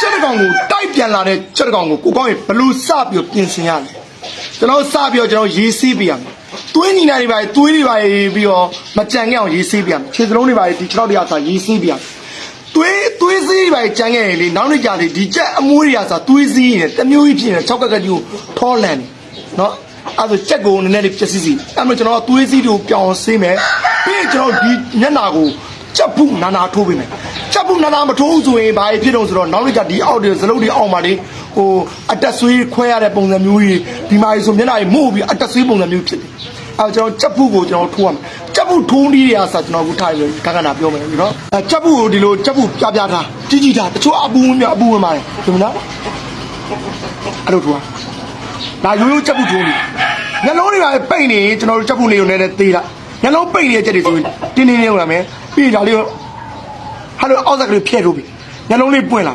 ကြက်တကောင်ကိုတိုက်ပြန်လာတဲ့ကြက်တကောင်ကိုကိုကောင်းရင်ဘလို့စပြီးပြင်ဆင်ရလဲကျွန်တော်စပြီးတော့ကျွန်တော်ရေးဆေးပြရမယ်သွေးညီနိုင်တွေပါသွေးတွေပါပြီးတော့မကြံခဲ့အောင်ရေးဆေးပြရမယ်ခြေစလုံးတွေပါဒီ6တရားစာရေးဆေးပြရမယ်သွေးသွေးစည်းတွေပါကြံခဲ့ရင်လေနောက်နေ့ကျလေဒီကြက်အမွေးတွေကစာသွေးစည်းရင်တမျိုးကြီးဖြစ်နေ6ကက်ကက်ကြီးကိုထောလန်နေနော်အဲ့ဒါကြက်ကိုနည်းနည်းလေးပြည့်စည်စီအဲ့မှာကျွန်တော်ကသွေးစည်းတွေကိုပြောင်းဆေးမယ်ပြီးရင်ကျွန်တော်ဒီမျက်နာကိုချက်ဖုနာနာထိုးပေးမယ် ချက်ဖုနာနာမထိုးဘူးဆိုရင်ဘာဖြစ်တော့ဆိုတော့နောက်နေ့ကျဒီအောက်တွေဇလုံးတွေအောက်မှာလေဟိုအတက်ဆွေးခွဲရတဲ့ပုံစံမျိုးကြီးဒီမှာဆိုမျက်နာကြီးမို့ပြီးအတက်ဆွေးပုံစံမျိုးဖြစ်တယ်အဲကျွန်တော်ချက်ဖုကိုကျွန်တော်ထိုးရမယ်ချက်ဖုထိုးနည်းရဆိုကျွန်တော်အခုထားရခဏခဏပြောမယ်နော်အဲချက်ဖုကိုဒီလိုချက်ဖုပြပြထားကြီးကြီးထားတချို့အပူဝင်မြအပူဝင်ပါတယ်ဒီမလားအဲ့လိုထိုးရဒါရိုးရိုးချက်ဖုထိုးနေညလုံးတွေပါပိတ်နေကျွန်တော်တို့ချက်ဖုလေးကိုလည်းသေးတာညလုံးပိတ်နေတဲ့ချက်တွေဆိုရင်တင်းတင်းလေးဟုတ်လားမယ်ပြီးဒါလေးကို ဟာလို့အောက်ကလေးဖျက်ထိုးပြီညလုံးလေးပွင့်လာ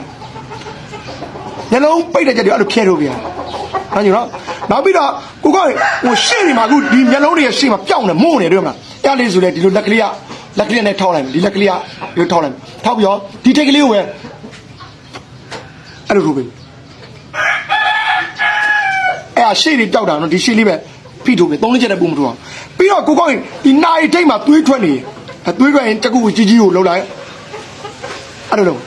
ညလုံးပိတ်တဲ့ချက်တွေအဲ့လိုဖျက်ထိုးပြီဟာညနော်နောက်ပြီးတော့ကိုကဟိုရှေ့နေမှာအခုဒီမျက်လုံးတွေရဲ့ရှေ့မှာပျောက်နေမို့နေတွေ့မလားအဲ့လေးဆိုလေဒီလိုလက်ကလေးကလက်ကလေးနဲ့ထောက်လိုက်မယ်ဒီလက်ကလေးကဒီထောက်လိုက်မယ်ထောက်ပြီးတော့ဒီထိတ်ကလေးကိုပဲအဲ့လိုထိုးပြီအဲ့အရှေ့လေးတောက်တာနော်ဒီရှေ့လေးပဲဖိထိုးပြီသုံးလေးချက်နဲ့ပုံမထိုးအောင်ပြီးတော့ကိုကောင်းဒီနိုင်ထိတ်မှာသွေးထွက်နေအသွေးထွက်ရင်တကူကြီးကြီးကိုလှုပ်လိုက် အဲ့လိုလုံး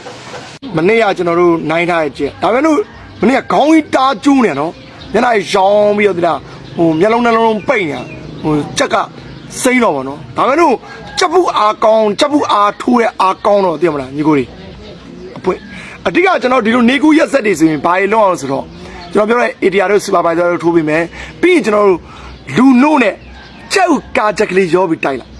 မနေ့ကကျွန်တော်တို့နိုင်ထားရဲ့ကျက်ဒါပေမဲ့လို့မနေ့ကခေါင်းကြီးတားကျူးနေနော်ညနေရောင်းပြီးတော့ဒီလားဟိုမျက်လုံးနှလုံးပိတ်နေဟိုချက်ကစိမ့်တော့ဗောနော်ဒါပေမဲ့လို့ချက်ပုအားကောင်းချက်ပုအားထိုးရဲ့အားကောင်းတော့သိရမလားညီကိုတွေအပွင့်အတိကကျွန်တော်ဒီလိုနေကူရက်ဆက်တွေဆိုရင်ဘာတွေလုပ်အောင်ဆိုတော့ကျွန်တော်ပြောတဲ့ area တို့ supervisor တို့ထိုးပေးမယ်ပြီးရင်ကျွန်တော်တို့လူနို့နဲ့ကြောက်ကာချက်ကလေးရောပြီးတိုက်လိုက်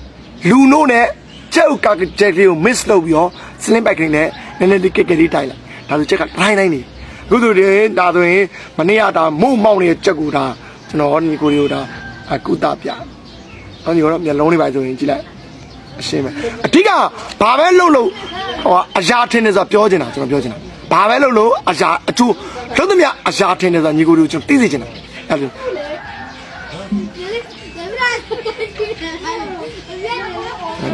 လူနို့နဲ့ ကြောက်ကာချက်ကလေးကို miss လုပ်ပြီးတော့ slim back လေးနဲ့နည်းနည်းလေးကက်ကလေးတိုက်လိုက်ဒါဆိုချက်ကတိုင်းတိုင်းနေအခုဆိုရင်ဒါဆိုရင်မနေ့ကဒါမို့မောက်နေတဲ့ချက်ကူဒါကျွန်တော်ညီကိုလေးတို့ဒါအကုတပြဟောညီကတော့မျက်လုံးလေးပါဆိုရင်ကြည့်လိုက်အရှင်းပဲအဓိကဘာပဲလုပ်လို့ဟိုအရာထင်းနေဆိုပြောချင်တာကျွန်တော်ပြောချင်တာဘာပဲလုပ်လို့အရာအထူးလုံးသမျှအရာထင်းနေဆိုညီကိုတို့ကျွန်တော်သိစေချင်တာအဲ့လို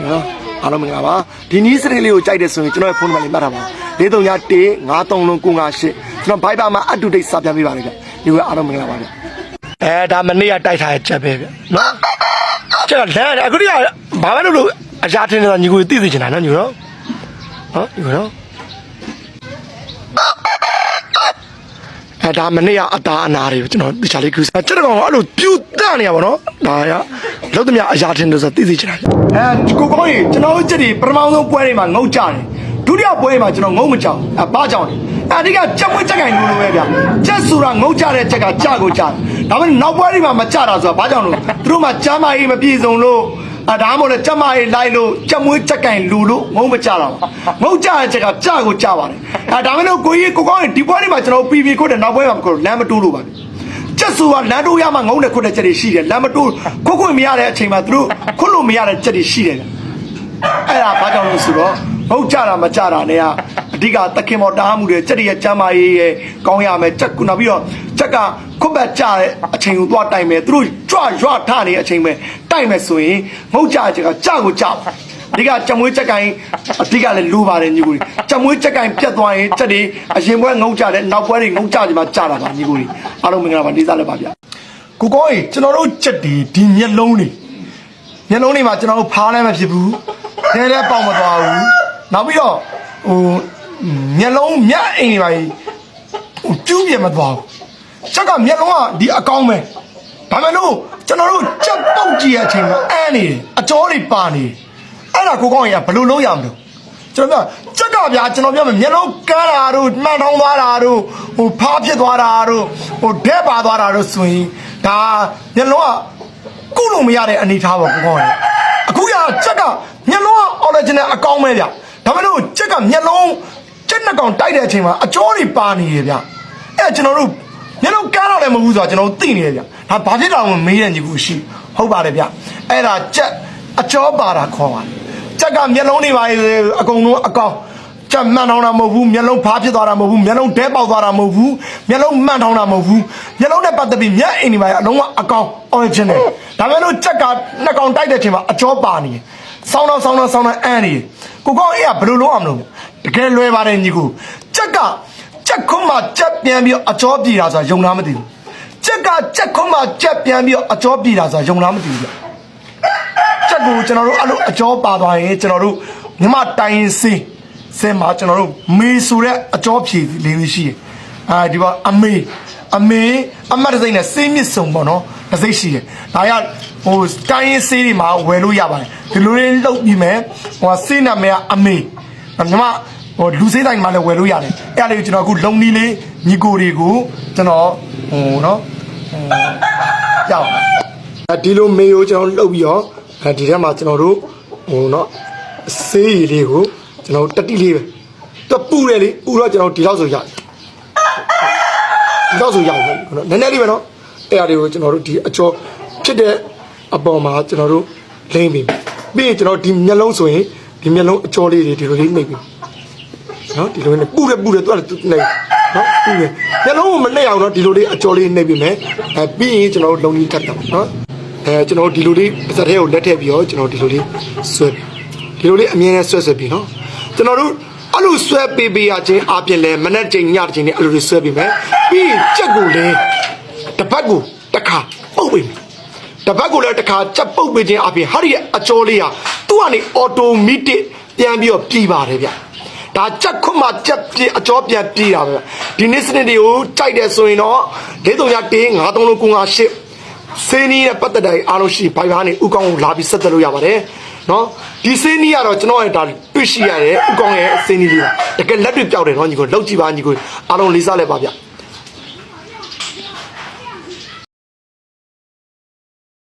နော်အားလုံးမင်္ဂလာပါဒီနီးစနစ်လေးကိုကြိုက်တယ်ဆိုရင်ကျွန်တော်ရဲ့ဖုန်းနံပါတ်လေးမှတ်ထားပါ၄3 1 9 3လုံး958ကျွန်တော်ဘိုက်ပါမှာအတူတိတ်စာပြပေးပါလိမ့်ဗျဒီကအားလုံးမင်္ဂလာပါဗျအဲဒါမနေ့ကတိုက်ထားတဲ့ချက်ပဲဗျနော်ကျတော့လမ်းအခုတည်းကဘာပဲလို့လို့အရာထင်းနေတာညီကိုသိသိချင်တာနော်ညီကိုနော်ဟောညီကိုနော် အဲဒါမနေ့ကအတာအနာတွေကျွန်တော်တခြားလေးကူစားကျွန်တော်ကအဲ့လိုပြူတနေရပါတော့ဒါရလောက်သမျှအရာထင်းတယ်ဆိုသိသိချင်တာအဲကိုကောင်းကြီးကျွန်တော်တို့ချက်ဒီပထမဆုံးပွဲတွေမှာငုတ်ကြတယ်ဒုတိယပွဲမှာကျွန်တော်ငုံမကြောက်အဲဘာကြောင့်လဲအဓိကချက်ပွဲချက်ကင်လို့လို့ပဲဗျချက်ဆိုတာငုတ်ကြတဲ့ချက်ကကြကိုကြဒါပေမဲ့နောက်ပွဲတွေမှာမကြတာဆိုတာဘာကြောင့်လို့သူတို့မှကျမ်းမာရေးမပြည့်စုံလို့ အဒါမှမဟုတ်လေကျမ်းမာရေးလိုက်လို့ချက်မွေးချက်ကင်လူလို့ငုံမကြတော့ငုတ်ကြတဲ့ချက်ကကြကိုကြပါတယ်အဲဒါပေမဲ့လို့ကိုကြီးကိုကောင်းရင်ဒီပွဲတွေမှာကျွန်တော်ပြီးပြီးခွတ်တယ်နောက်ပွဲမှာမခွတ်လမ်းမတိုးလို့ပါချက်ဆိုတာလမ်းတိုးရမှငုံတဲ့ခွတ်တဲ့ချက်တွေရှိတယ်လမ်းမတိုးခွတ်ခွင့်မရတဲ့အချိန်မှာသူတို့ခွတ်လို့မရတဲ့ချက်တွေရှိတယ်အဲ့ဒါဘာကြောင့်လဲဆိုတော့ဟုတ်ကြတာမကြတာနဲ့ကအ ဓိကတခင်မော်တားမှုတွေစက်ရရဲ့ကျမ်းမာရေးရဲ့ကောင်းရမယ်ချက်ကူနောက်ပြီးတော့ချက်ကခွတ်ပတ်ကြတဲ့အချိန်ကိုသွားတိုင်မယ်သူတို့ကြွရွထနေတဲ့အချိန်ပဲတိုင်မယ်ဆိုရင်ငုတ်ကြချက်ကကြကိုကြအဓိကကြံမွေးချက်ကိုင်းအဓိကလည်းလူပါတယ်ညီကိုကြီးကြံမွေးချက်ကိုင်းပြတ်သွားရင်ချက်တွေအရင်ဘွဲငုတ်ကြတယ်နောက်ဘွဲတွေငုတ်ကြဒီမှာကြတာပါညီကိုကြီးအားလုံးမင်္ဂလာပါနေစားလည်းပါဗျကိုကောကြီးကျွန်တော်တို့ချက်တွေဒီမျက်လုံးတွေမျက်လုံးတွေမှာကျွန်တော်တို့ဖားလည်းမဖြစ်ဘူး။နဲလည်းပေါက်မသွားဘူး။နောက်ပြီးတော့ဟို မျက်လုံးမျက်အိမ်တွေပါကြီးဟိုကျူးပြမသွားဘူး။ချက်ကမျက်လုံးကဒီအကောင်းပဲ။ဒါမှမဟုတ်ကျွန်တော်တို့ချက်ပေါက်ကြည့်ရတဲ့အချိန်မှာအန်းနေတယ်အကြောတွေပါနေတယ်။အဲ့ဒါကိုကောင်းရင်ဘယ်လိုလုပ်ရမလဲ။ကျွန်တော်ပြောချက်ကဗျာကျွန်တော်ပြောမယ်မျက်လုံးကန်းတာတို့မှန်ထောင်းသွားတာတို့ဟိုဖားဖြစ်သွားတာတို့ဟိုဒက်ပါသွားတာတို့ဆိုရင်ဒါမျက်လုံးကကုလို့မရတဲ့အနေထားပါကိုကောင်းရဲ့အခုရချက်ကမျက်လုံးက original အကောင်းပဲဗျဒါပေမဲ့လို့ချက်ကမျက်လုံး ချက်နှစ်ကောင်တိုက်တဲ့အချိန်မှာအကျော်တွေပါနေရဗျအဲ့ကျွန်တော်တို့မျက်လုံးကန်းတော့လည်းမဟုတ်ဘူးဆိုတာကျွန်တော်တို့သိနေရဗျဒါဘာဖြစ်တာလဲမေးတဲ့ညီကူရှိဟုတ်ပါတယ်ဗျအဲ့ဒါချက်အကျော်ပါတာခေါ်ပါတယ်ချက်ကမျက်လုံးတွေပါအကုန်လုံးအကောင်းချက်မှန်ထောင်တာမဟုတ်ဘူးမျက်လုံးဖားဖြစ်သွားတာမဟုတ်ဘူးမျက်လုံးဒဲပေါက်သွားတာမဟုတ်ဘူးမျက်လုံးမှန်ထောင်တာမဟုတ်ဘူးမျက်လုံးနဲ့ပတ်သက်ပြီးမျက်အိမ်တွေပါအလုံးဝအကောင် original ဒါပေမဲ့လို့ချက်ကနှစ်ကောင်တိုက်တဲ့အချိန်မှာအကျော်ပါနေတယ်ဆောင်းတော့ဆောင်းတော့ဆောင်းတော့အန်းနေတယ်ကိုကောင်းအေးကဘယ်လိုလုပ်အောင်မလို့တ ကယ်လွယ်ပါတယ်ညီကိုချက်ကက်ခွန်းမှာကြက်ပြန်ပြီးတော့အကြောပြေတာဆိုတာယုံလားမသိဘူးကြက်ကကြက်ခွန်းမှာကြက်ပြန်ပြီးတော့အကြောပြေတာဆိုတာယုံလားမသိဘူးဗျကြက်ကိုကျွန်တော်တို့အဲ့လိုအကြောပါသွားရင်ကျွန်တော်တို့မြမတိုင်ရင်စင်းစင်းမှာကျွန်တော်တို့မေဆိုတဲ့အကြောဖြေလေးလေးရှိတယ်အဲဒီပါအမေအမေအမတ်တစ်စိမ့်နဲ့စေးမြစ်စုံပေါ့နော်တစ်စိမ့်ရှိတယ်ဒါရဟိုတိုင်းရင်စေးတွေမှာဝယ်လို့ရပါတယ်ဒီလိုလေးလှုပ်ပြီးမယ်ဟိုစေးနာမည်ကအမေမြမ ဟိုလူစေးတိုင်းမှာလည်းဝယ်လို့ရတယ်အဲ့ဒါလေးကိုကျွန်တော်အခုလုံနီးလေးညီကိုတွေကိုကျွန်တော်ဟိုနော်ဟိုရောက်ဒီလိုမေကိုကျွန်တော်လှုပ်ပြီးတော့ဒီထဲမှာကျွန်တော်တို့ဟိုနော်စေးရည်လေးကိုကျွန်တော်တတိလေးပဲတော့ပူတယ်လေပူတော့ကျွန်တော်ဒီလောက်ဆိုရတယ်ဒီတော့ဆိုရအောင်ပဲနော်နည်းနည်းလေးပဲနော်အဲ့အရာတွေကိုကျွန်တော်တို့ဒီအကျော်ဖြစ်တဲ့အပေါ်မှာကျွန်တော်တို့လိမ့်ပြီးပြီးရင်ကျွန်တော်ဒီမျက်လုံးဆိုရင်ဒီမျက်လုံးအကျော်လေးတွေဒီလိုလေးနှိပ်ပြီး နော်ဒီလိုနဲ့ပူတယ်ပူတယ်သူကလည်းသူနှိပ်နော်ပူတယ်မျက်လုံးကိုမနှိပ်အောင်တော့ဒီလိုလေးအကျော်လေးနှိပ်ပြီးမယ်အဲပြီးရင်ကျွန်တော်တို့လုံကြီးထပ်တော့နော်အဲကျွန်တော်တို့ဒီလိုလေးပါစက်ထဲကိုလက်ထည့်ပြီးတော့ကျွန်တော်ဒီလိုလေးဆွဲဒီလိုလေးအမြဲတမ်းဆွဲဆွဲပြီးနော်ကျွန်တော်တို့အဲ့လိုဆွဲပေးပေးရခြင်းအပြင်လဲမနေ့ချိန်ညချိန်နဲ့အဲ့လိုလေးဆွဲပေးမယ်ပြီးရင်ကြက်ကိုလည်းတစ်ပတ်ကိုတစ်ခါပုတ်ပေးမယ်တစ်ပတ်ကိုလည်းတစ်ခါကြက်ပုတ်ပေးခြင်းအပြင်ဟာဒီရဲ့အကျော်လေးဟာသူ့ကနေအော်တိုမက်တစ်ပြန်ပြီးတော့ပြည်ပါတယ်ဗျ ဒါကြက်ခွတ်မှကြက်ပြေအကျော်ပြန်ပြေးတာပဲဒီနေ့စနစ်တွေကိုကြိုက်တယ်ဆိုရင်တော့၄3ညတင်း9 3လုံး9 5 8စင်းနီးနဲ့ပတ်သက်တဲ့အားလုံးရှိဘိုင်ဘာနေဥကောင်းကိုလာပြီးဆက်သွယ်လို့ရပါတယ်နော်ဒီစင်းနီးကတော့ကျွန်တော်ရဲ့ဒါတွေ့ရှိရတယ်ဥကောင်းရဲ့စင်းနီးလေးပါတကယ်လက်တွေ့ပြောက်တယ်နော်ညီကိုလောက်ကြည့်ပါညီကိုအားလုံးလေးစားလိုက်ပါဗျ